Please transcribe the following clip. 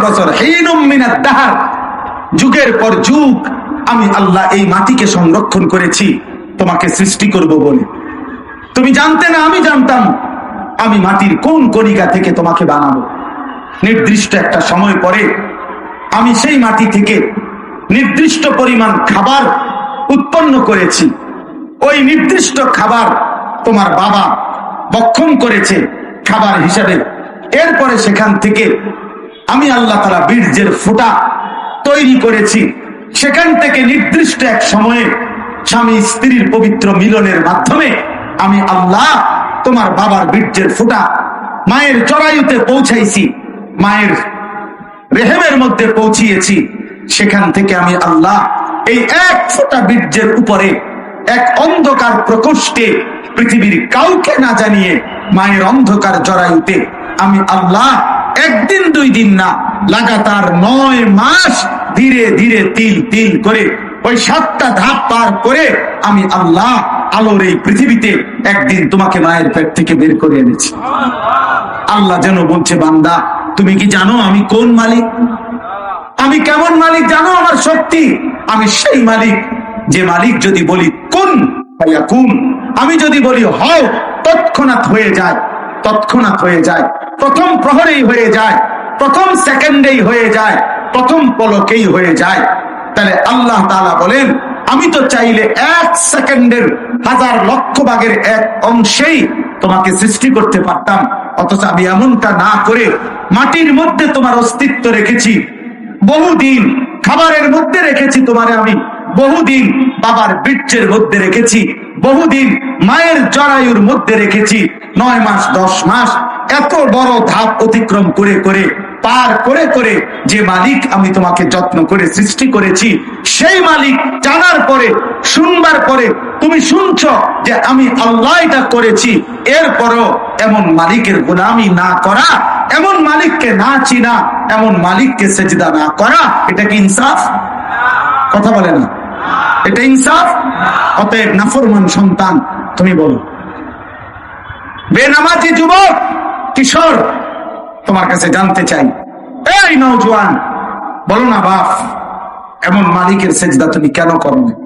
বছর মিনাত দাহার। যুগের পর যুগ আমি আল্লাহ এই মাটিকে সংরক্ষণ করেছি, তোমাকে সৃষ্টি করব বলে। তুমি জানতে না, আমি জানতাম, আমি মাটির কোন কণিকা থেকে তোমাকে বানাবো। নির্দিষ্ট একটা সময় পরে আমি সেই মাটি থেকে নির্দিষ্ট পরিমাণ খাবার উৎপন্ন করেছি। ওই নির্দিষ্ট খাবার তোমার বাবা বক্ষণ করেছে খাবার হিসাবে। এরপরে সেখান থেকে আমি আল্লাহ তালা বীর্যের ফোঁটা তৈরি করেছি। সেখান থেকে নির্দিষ্ট এক সময়ে স্বামী স্ত্রীর পবিত্র মিলনের মাধ্যমে আমি আল্লাহ তোমার বাবার বীর্যের ফোঁটা মায়ের চড়াইতে পৌঁছাইছি, মায়ের রেহেমের মধ্যে পৌঁছিয়েছি। সেখান থেকে আমি আল্লাহ এই এক ফোঁটা বীর্যের উপরে এক অন্ধকার প্রকোষ্ঠে পৃথিবীর কাউকে না জানিয়ে মায়ের অন্ধকার জরায়ুতে আমি আল্লাহ একদিন, দুই দিন না, লাগাতার নয় মাস ধীরে ধীরে তিল তিল করে ওই সাতটা ধাপ পার করে আমি আল্লাহ আলোর এই পৃথিবীতে একদিন তোমাকে মায়ের পেট থেকে বের করে এনেছি। আল্লাহ যেন বলছে, বান্দা, তুমি কি জানো আমি কোন মালিক? আমি কেমন মালিক জানো আমার শক্তি? আমি সেই মালিক। যে মালিক যদি বলি, কোন আমি যদি বলি, হও তৎক্ষণাৎ হয়ে যায়। তৎক্ষণাৎ হয়ে যায়। প্রথম প্রহরেই হয়ে যায়, প্রথম সেকেন্ডেই হয়ে যায়, প্রথম পলকেই হয়ে যায়। তাহলে আল্লাহ তাআলা বলেন, আমি তো চাইলে এক সেকেন্ডের হাজার লক্ষ ভাগের এক অংশেই তোমাকে সৃষ্টি করতে পারতাম। অথচ আমি এমনটা না করে মাটির মধ্যে তোমার অস্তিত্ব রেখেছি। বহুদিন খাবারের মধ্যে রেখেছি তোমারে আমি। বহুদিন বাবার বৃক্ষের মধ্যে রেখেছি, বহুদিন মায়ের জরায়ুর মধ্যে রেখেছি, নয় মাস, দশ মাস, এত বড় ধাপ অতিক্রম করে করে, পার করে করে যে মালিক আমি তোমাকে যত্ন করে সৃষ্টি করেছি, সেই মালিক জানার পরে, শুনবার পরে তুমি শুনছ যে আমি আল্লাহ এটা করেছি, এরপরও এমন মালিকের গোলামি না করা, এমন মালিককে না চিনা, এমন মালিককে সেজদা না করা, এটা কি ইনসাফ? কথা বলে না। এটা ইনসাফ? অতএব নাফরমান সন্তান, তুমি বলো। বেনামাজি যুবক, কিশোর, তোমার কাছে জানতে চাই। এই নৌজওয়ান বলো না বাপ, এমন মালিকের সেজদা তুমি কেন করবে?